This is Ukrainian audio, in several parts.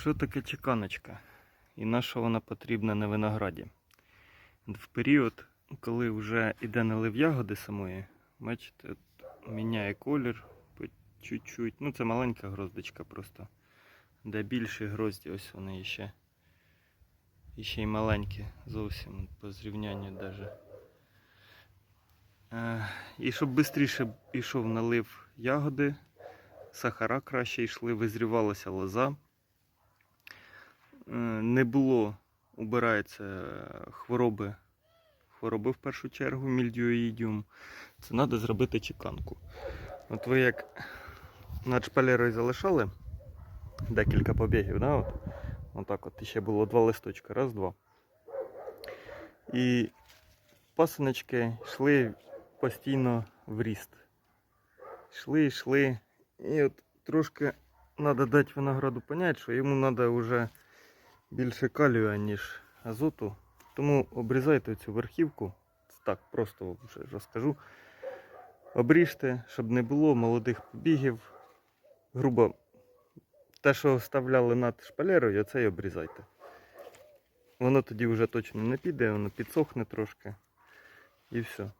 Що таке чеканочка? І на що вона потрібна на винограді? В період, коли вже йде налив ягоди самої, бачите, міняє колір по чуть-чуть. Ну, це маленька гроздочка просто. Де більші грозді, ось вони ще. Ще й маленькі зовсім по зрівнянню даже. Е, і щоб швидше йшов налив ягоди, сахара краще йшли, визрівалася лоза. Е, Не було, убирається хвороби, хвороби в першу чергу, мільдіоїдіум. Це треба зробити чеканку. От ви як над шпалерою залишали декілька побігів, да? От, отак от ще було два листочка, раз, два. І пасиночки йшли постійно в ріст. Йшли, йшли. І от трошки треба дати винограду поняти, що йому треба вже більше калію, ніж азоту. Тому обрізайте цю верхівку. Так, просто вже розкажу. Обріжте, щоб не було молодих побігів. Грубо, те, що вставляли над шпалерою, це й обрізайте. Воно тоді вже точно не піде, воно підсохне трошки. І все.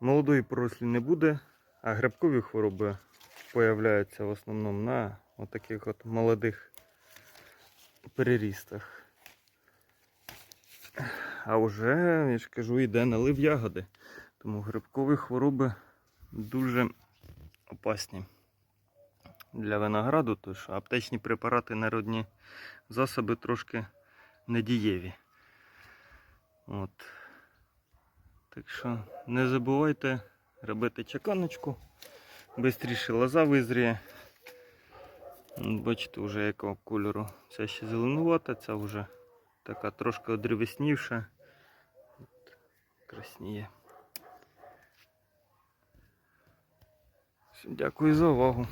Молодої порослі не буде, а грибкові хвороби появляються в основному на отаких от молодих перерістах. А вже, я ж кажу, йде налив ягоди. Тому грибкові хвороби дуже опасні для винограду, що аптечні препарати, народні засоби трошки недієві. От. Так що не забувайте робити чеканочку. Бистріше лоза визріє. От Бачите, вже якого кольору. Це ще зеленувата, ця вже така трошки одревеснівша. Красніє. Дякую за увагу.